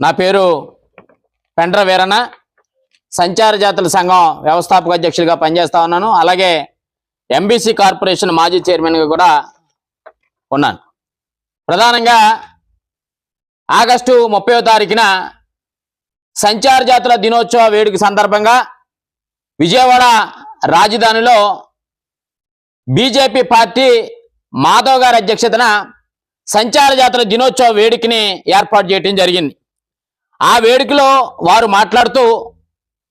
నా పేరు పెండ్ర వీరన్న. సంచార జాతుల సంఘం వ్యవస్థాపక అధ్యక్షుడిగా పనిచేస్తా ఉన్నాను. అలాగే ఎంబీసీ కార్పొరేషన్ మాజీ చైర్మన్గా కూడా ఉన్నాను. ప్రధానంగా ఆగస్టు ముప్పై తారీఖున సంచార జాతుల దినోత్సవ వేడుక సందర్భంగా విజయవాడ రాజధానిలో బీజేపీ పార్టీ మాధవ్ గారి అధ్యక్షతన సంచార జాతుల దినోత్సవ వేడుకని ఏర్పాటు చేయడం జరిగింది. ఆ వేడుకలో వారు మాట్లాడుతూ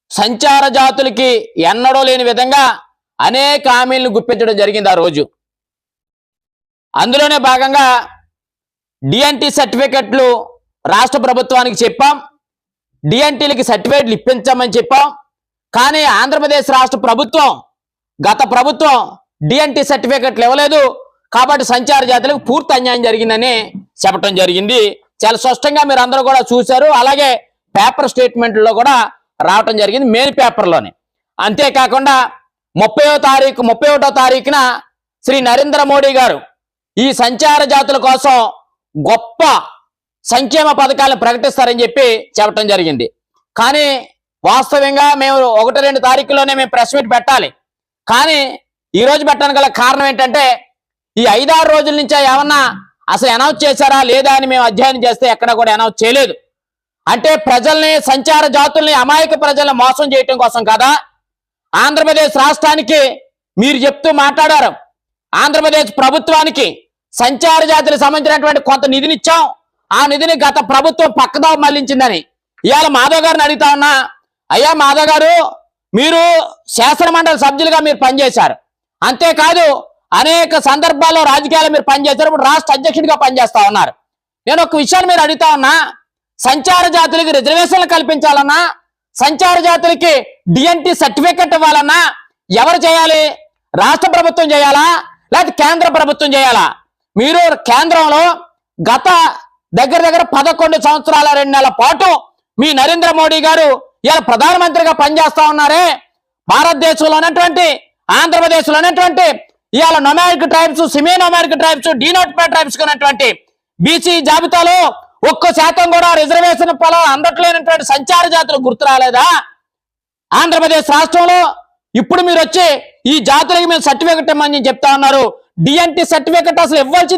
సంచార జాతులకి ఎన్నడో లేని విధంగా అనేక హామీలను గుప్పించడం జరిగింది ఆ రోజు. అందులోనే భాగంగా డిఎన్టీ సర్టిఫికెట్లు రాష్ట్ర ప్రభుత్వానికి చెప్పాం. డిఎన్టీలకి సర్టిఫికెట్లు ఇప్పించామని చెప్పాం. కానీ ఆంధ్రప్రదేశ్ రాష్ట్ర ప్రభుత్వం గత ప్రభుత్వం డిఎన్టీ సర్టిఫికెట్లు ఇవ్వలేదు. కాబట్టి సంచార జాతులకు పూర్తి అన్యాయం జరిగిందని చెప్పడం జరిగింది. చాలా స్పష్టంగా మీరు అందరూ కూడా చూశారు. అలాగే పేపర్ స్టేట్మెంట్లో కూడా రావటం జరిగింది మెయిన్ పేపర్లోనే. అంతేకాకుండా ముప్పయో తారీఖు ముప్పై ఒకటో తారీఖున శ్రీ నరేంద్ర మోడీ గారు ఈ సంచార జాతుల కోసం గొప్ప సంక్షేమ పథకాలను ప్రకటిస్తారని చెప్పి చెప్పడం జరిగింది. కానీ వాస్తవంగా మేము ఒకటి రెండు తారీఖులోనే మేము ప్రెస్ మీట్ పెట్టాలి. కానీ ఈరోజు పెట్టడానికి గల కారణం ఏంటంటే ఈ ఐదారు రోజుల నుంచి ఏమన్నా అసలు అనౌన్స్ చేశారా లేదా అని మేము అధ్యయనం చేస్తే ఎక్కడ కూడా అనౌన్స్ చేయలేదు. అంటే ప్రజల్ని సంచార జాతుల్ని అమాయక ప్రజల్ని మోసం చేయటం కోసం కదా? ఆంధ్రప్రదేశ్ రాష్ట్రానికి మీరు చెప్తూ మాట్లాడారు. ఆంధ్రప్రదేశ్ ప్రభుత్వానికి సంచార జాతులకు సంబంధించినటువంటి కొంత నిధినిచ్చాం. ఆ నిధిని గత ప్రభుత్వం పక్కదో మళ్ళించిందని. ఇవాళ మాధవ్ గారిని అడుగుతా ఉన్నా అయ్యా మాధవ్ గారు మీరు శాసనమండలి సభ్యులుగా మీరు పనిచేశారు. అంతేకాదు అనేక సందర్భాల్లో రాజకీయాలు మీరు పనిచేశారు ఇప్పుడు రాష్ట్ర అధ్యక్షుడిగా పనిచేస్తా ఉన్నారు. నేను ఒక విషయాన్ని మీరు అడుగుతా ఉన్నా సంచార జాతులకి రిజర్వేషన్లు కల్పించాలన్నా సంచార జాతులకి డిఎన్టీ సర్టిఫికెట్ ఇవ్వాలన్నా ఎవరు చేయాలి? రాష్ట్ర ప్రభుత్వం చేయాలా? లేకపోతే కేంద్ర ప్రభుత్వం చేయాలా? మీరు కేంద్రంలో గత దగ్గర దగ్గర పదకొండు సంవత్సరాల రెండు నెలల పాటు మీ నరేంద్ర మోడీ గారు ఇలా ప్రధానమంత్రిగా పనిచేస్తా ఉన్నారే. భారతదేశంలో ఉన్నటువంటి ఆంధ్రప్రదేశ్లో ఉన్నటువంటి ఇవాళ nomadic tribes semi nomadic tribes denotified tribes ఉన్నటువంటి బీసీ జాబితాలో ఒక్క శాతం కూడా రిజర్వేషన్ పొలం అందట్లేనటువంటి సంచార జాతులు గుర్తు రాలేదా? ఆంధ్రప్రదేశ్ రాష్ట్రంలో ఇప్పుడు మీరు వచ్చి ఈ జాతులకి మేము సర్టిఫికెట్ ఇమ్మని చెప్తా ఉన్నారు. డిఎన్టీ సర్టిఫికెట్ అసలు ఇవ్వాల్సింది